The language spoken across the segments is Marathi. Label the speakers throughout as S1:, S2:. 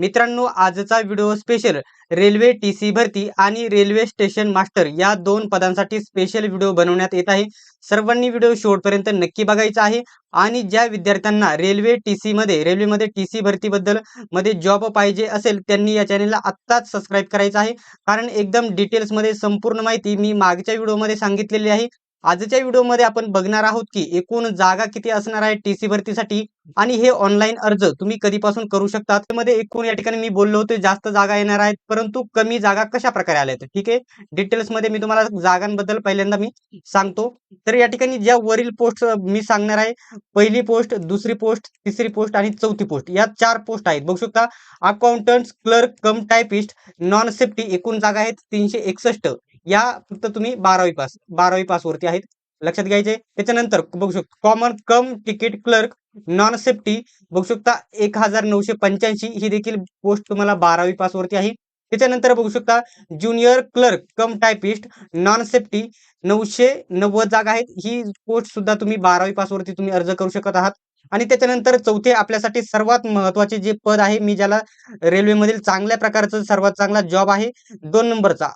S1: मित्रांनो आजचा video special railway T C भरती आणि रेल्वे स्टेशन मास्टर या दोन पदांसाठी स्पेशल व्हिडिओ बनवण्यात येत आहे. सर्वांनी व्हिडिओ शेवटपर्यंत नक्की बघायचा आहे. आणि ज्या विद्यार्थ्यांना रेल्वे टी सी मध्ये रेल्वेमध्ये टी सी भरतीबद्दलमध्ये जॉब पाहिजे असेल त्यांनी या चॅनेलला आत्ताच सबस्क्राईब करायचं आहे. कारण एकदम डिटेल्समध्ये संपूर्ण माहिती मी मागच्या व्हिडिओमध्ये सांगितलेली आहे. आजच्या व्हिडिओमध्ये आपण बघणार आहोत की एकूण जागा किती असणार आहे टी सी भरतीसाठी आणि हे ऑनलाईन अर्ज तुम्ही कधीपासून करू शकता त्यामध्ये एकूण या ठिकाणी मी बोललो होतो जास्त जागा येणार आहेत परंतु कमी जागा कशा प्रकारे आल्या आहेत? ठीक आहे? डिटेल्समध्ये मी तुम्हाला जागांबद्दल पहिल्यांदा मी सांगतो. तर या ठिकाणी ज्या वरील पोस्ट मी सांगणार आहे पहिली पोस्ट दुसरी पोस्ट तिसरी पोस्ट आणि चौथी पोस्ट या चार पोस्ट आहेत. बघू शकता accountant clerk cum typist non safety एकूण जागा आहेत तीनशे एकसष्ट. या फक्त तुम्ही बारावी पास बारावी पास वरती आहेत. लक्षात घ्यायचे. त्याच्यानंतर बघू शकता common cum ticket clerk non safety बघू शकता एक हजार नऊशे पंच्याऐंशी ही देखील पोस्ट तुम्हाला बारावी पास वरती आहे. त्याच्यानंतर बघू शकता junior clerk cum typist non safety नऊशे नव्वद जागा आहेत. ही पोस्ट सुद्धा तुम्ही बारावी पास वरती तुम्ही अर्ज करू शकत आहात. आणि त्याच्यानंतर चौथे आपल्यासाठी सर्वात महत्त्वाचे जे पद आहे मी ज्याला रेल्वेमधील चांगल्या प्रकारचं सर्वात चांगला जॉब आहे दोन नंबरचा.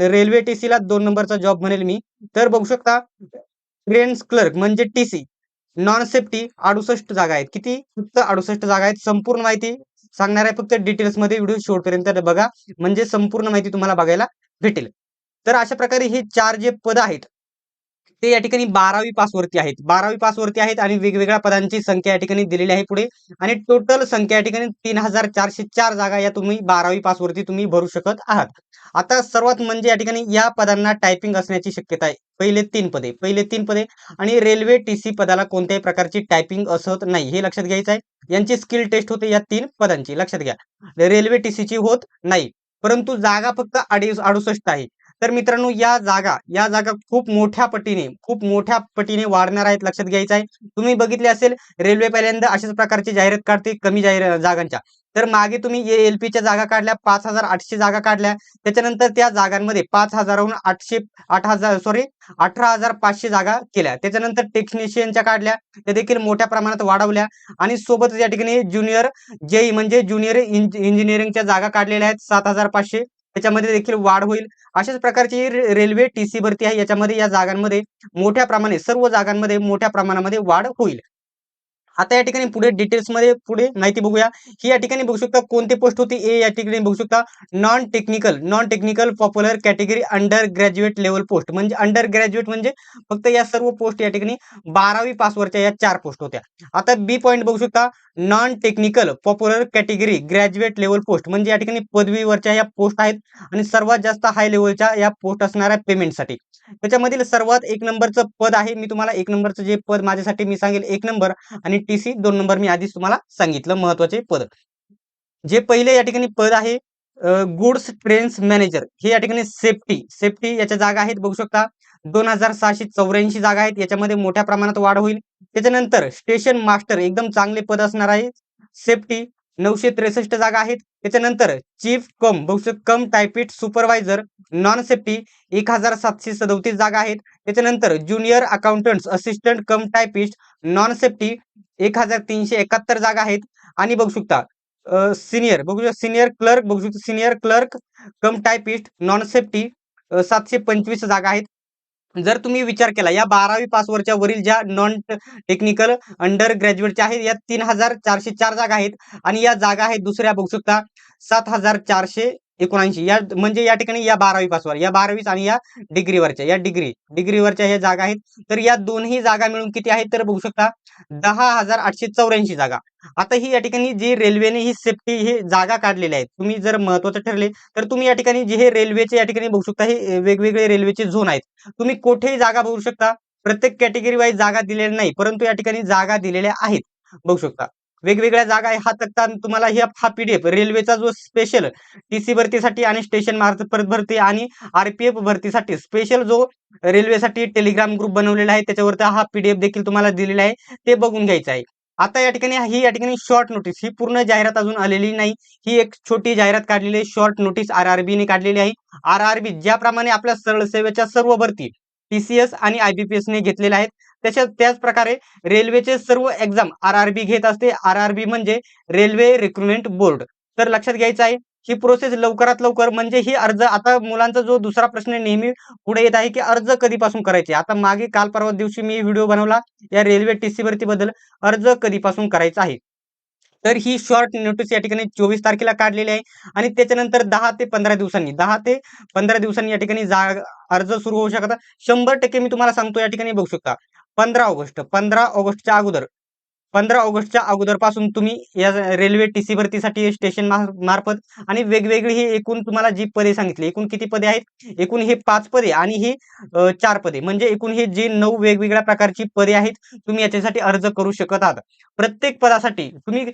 S1: रेल्वे टीसी ला दोन नंबरचा जॉब म्हणेल मी. तर बघू शकता ट्रेन्स क्लर्क म्हणजे टीसी नॉन सेफ्टी अडुसष्ट जागा आहेत. किती? फक्त अडुसष्ट जागा आहेत. संपूर्ण माहिती सांगणार आहे. फक्त डिटेल्समध्ये व्हिडिओ शेवटपर्यंत बघा. म्हणजे संपूर्ण माहिती तुम्हाला बघायला भेटेल. तर अशा प्रकारे हे चार जे पद आहेत ते या ठिकाणी बारावी पासवरती आहेत. बारावी पासवरती आहेत आणि वेगवेगळ्या पदांची संख्या या ठिकाणी दिलेली आहे पुढे. आणि टोटल संख्या या ठिकाणी तीन हजार चारशे चार जागा या तुम्ही बारावी पासवरती तुम्ही भरू शकत आहात. आता सर्वात म्हणजे या ठिकाणी या पदांना टायपिंग असण्याची शक्यता आहे. पहिले तीन पदे पहिले तीन पदे आणि रेल्वे टीसी पदाला कोणत्याही प्रकारची टायपिंग असत नाही. हे लक्षात घ्यायचं आहे. यांची स्किल टेस्ट होते या तीन पदांची. लक्षात घ्या. रेल्वे टीसीची होत नाही. परंतु जागा फक्त अडीच अडुसष्ट आहे. तर मित्रांनो या जागा या जागा खूप मोठ्या पटीने खूप मोठ्या पटीने वाढणार आहेत लक्षात घ्यायचं आहे. तुम्ही बघितले असेल रेल्वे पहिल्यांदा अशाच प्रकारची जाहिरात काढते कमी जाहीर जागांच्या. तर मागे तुम्ही एल पीच्या जागा काढल्या पाच हजार आठशे जागा काढल्या. त्याच्यानंतर त्या जागांमध्ये पाच हजारहून आठशे आठ हजार सॉरी अठरा हजार पाचशे जागा केल्या. त्याच्यानंतर टेक्निशियनच्या काढल्या त्या देखील मोठ्या प्रमाणात वाढवल्या. आणि सोबतच या ठिकाणी ज्युनियर जेई म्हणजे ज्युनियर इंजिनिअरिंगच्या जागा काढलेल्या आहेत सात हजार पाचशे. त्याच्यामध्ये देखील वाढ होईल. अशाच प्रकारची रेल्वे टीसी भरती आहे. याच्यामध्ये या जागांमध्ये मोठ्या प्रमाणे सर्व जागांमध्ये मोठ्या प्रमाणामध्ये वाढ होईल. आता या ठिकाणी पुढे डिटेल्समध्ये पुढे माहिती बघूया. ही या ठिकाणी बघू शकता कोणती पोस्ट होती ए या ठिकाणी बघू शकता. Non technical non technical popular category under graduate level post म्हणजे अंडर ग्रॅज्युएट म्हणजे फक्त या सर्व पोस्ट या ठिकाणी बारावी पासवरच्या या चार पोस्ट होत्या. आता बी पॉईंट बघू शकता. Non technical popular category graduate level post म्हणजे या ठिकाणी पदवीवरच्या या पोस्ट आहेत आणि सर्वात जास्त हाय लेवलच्या या पोस्ट असणाऱ्या पेमेंटसाठी त्याच्यामधील सर्वात एक नंबरचं पद आहे. मी तुम्हाला एक नंबरचं जे पद माझ्यासाठी मी सांगेल एक नंबर आणि टी सी दोन नंबर मी आधीच तुम्हाला सांगितलं महत्त्वाचे पद. जे पहिले या ठिकाणी पद आहे गुड्स ट्रेन्स मॅनेजर हे या ठिकाणी सेफ्टी सेफ्टी याच्या जागा आहेत. बघू शकता दोन हजार सहाशे चौऱ्याऐंशी जागा आहेत. याच्यामध्ये मोठ्या प्रमाणात वाढ होईल. त्याच्यानंतर स्टेशन मास्टर एकदम चांगले पद असणार आहे. सेफ्टी नऊशे त्रेसष्ट जागा आहेत. त्याच्यानंतर चीफ कम बघू cum typist supervisor non safety एक हजार सातशे सदोतीस जागा आहेत. त्याच्यानंतर junior accountant assistant cum typist non safety एक हजार तीनशे एकाहत्तर जागा आहेत आणि बघू शकता सिनियर बघू शकता सिनियर क्लर्क बघू शकता senior clerk cum typist non safety सातशे पंचवीस जागा आहेत. जर तुम्ही विचार केला या बारावी पासवरच्या वरील ज्या नॉन टेक्निकल अंडर ग्रॅज्युएटच्या आहेत या तीन हजार चारशे चार जागा आहेत. आणि या जागा आहेत दुसऱ्या बघू शकता सात हजार चारशे एकोणऐंशी. या म्हणजे या ठिकाणी या बारावी पासवर या बारावीच आणि या डिग्रीवरच्या या डिग्री डिग्रीवरच्या ह्या जागा आहेत. तर या दोन्ही जागा मिळून किती आहेत तर बघू शकता दहा हजार आठशे चौऱ्याऐंशी जागा. आता ही या ठिकाणी जी रेल्वेने ही सेफ्टी ही जागा काढलेल्या आहेत तुम्ही जर महत्वाचं ठरले तर तुम्ही या ठिकाणी जे हे रेल्वेचे या ठिकाणी बघू शकता हे वेगवेगळे रेल्वेचे झोन आहेत. तुम्ही कुठेही जागा बघू शकता प्रत्येक कॅटेगरी वाईज जागा दिलेल्या नाही परंतु या ठिकाणी जागा दिलेल्या आहेत. बघू शकता. वेगवेगळ्या जागा आहे. हा तक्ता तुम्हाला हा पीडीएफ रेल्वेचा जो स्पेशल टीसी भरतीसाठी आणि स्टेशन मार्फत भरती आणि आरपीएफ भरतीसाठी स्पेशल जो रेल्वेसाठी टेलिग्राम ग्रुप बनवलेला आहे. त्याच्यावरती हा पीडीएफ देखील तुम्हाला दिलेला आहे. ते बघून घ्यायचं आहे. आता या ठिकाणी ही या ठिकाणी शॉर्ट नोटीस ही पूर्ण जाहिरात अजून आलेली नाही. ही एक छोटी जाहिरात काढलेली आहे. शॉर्ट नोटीस आर आर ने काढलेली आहे. आर आर बी ज्याप्रमाणे आपल्या सरळ सेवेच्या सर्व भरती टीसीएस आणि आयबीपीएस ने घेतलेल्या आहेत. त्याच्या त्याच प्रकारे रेल्वेचे सर्व एक्झाम आर आर बी घेत असते. आर आर बी म्हणजे रेल्वे रिक्रुटमेंट बोर्ड तर लक्षात घ्यायचं आहे ही प्रोसेस लवकरात लवकर म्हणजे ही अर्ज आता मुलांचा जो दुसरा प्रश्न नेहमी पुढे येत आहे की अर्ज कधीपासून करायचे? आता मागे काल परवा दिवशी मी व्हिडिओ बनवला या रेल्वे टीसी भरती बद्दल अर्ज कधीपासून करायचा आहे? तर ही शॉर्ट नोटीस या ठिकाणी चोवीस तारखेला काढलेली आहे आणि त्याच्यानंतर दहा ते पंधरा दिवसांनी दहा ते पंधरा दिवसांनी या ठिकाणी जा अर्ज सुरू होऊ शकतात. शंभर टक्के मी तुम्हाला सांगतो या ठिकाणी बघू शकता. पंधरा ऑगस्ट पंधरा ऑगस्टच्या अगोदर. पंधरा ऑगस्टच्या अगोदरपासून तुम्ही या रेल्वे टीसी भरतीसाठी स्टेशन मार्फत आणि वेगवेगळी हे एकूण तुम्हाला जी पदे सांगितली एकूण किती पदे आहेत? एकूण हे पाच पदे आणि ही चार पदे. म्हणजे एकूण हे जी नऊ वेगवेगळ्या प्रकारची पदे आहेत तुम्ही याच्यासाठी अर्ज करू शकत आहात. प्रत्येक पदासाठी तुम्ही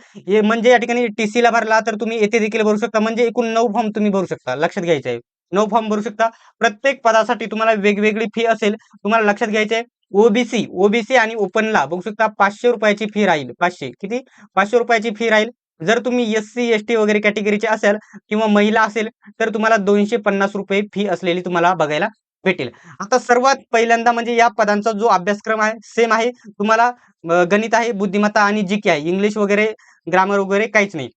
S1: म्हणजे या ठिकाणी टी सीला भरला तर तुम्ही येथे देखील भरू शकता. म्हणजे एकूण नऊ फॉर्म तुम्ही भरू शकता. लक्षात घ्यायचं आहे नऊ फॉर्म भरू शकता. प्रत्येक पदासाठी तुम्हाला वेगवेगळी फी असेल. तुम्हाला लक्षात घ्यायचे आहे ओबीसी ओबीसी आणि ओपनला बघू शकता पाचशे रुपयाची फी राहील पाचशे. किती? पाचशे रुपयाची फी राहील. जर तुम्ही एस सी एस टी वगैरे कॅटेगरीचे असेल किंवा महिला असेल तर तुम्हाला दोनशे पन्नास रुपये फी असलेली तुम्हाला बघायला भेटेल. आता सर्वात पहिल्यांदा म्हणजे या पदांचा जो अभ्यासक्रम आहे सेम आहे. तुम्हाला गणित आहे बुद्धिमत्ता आणि जी के आहे इंग्लिश वगैरे ग्रामर वगैरे काहीच नाही.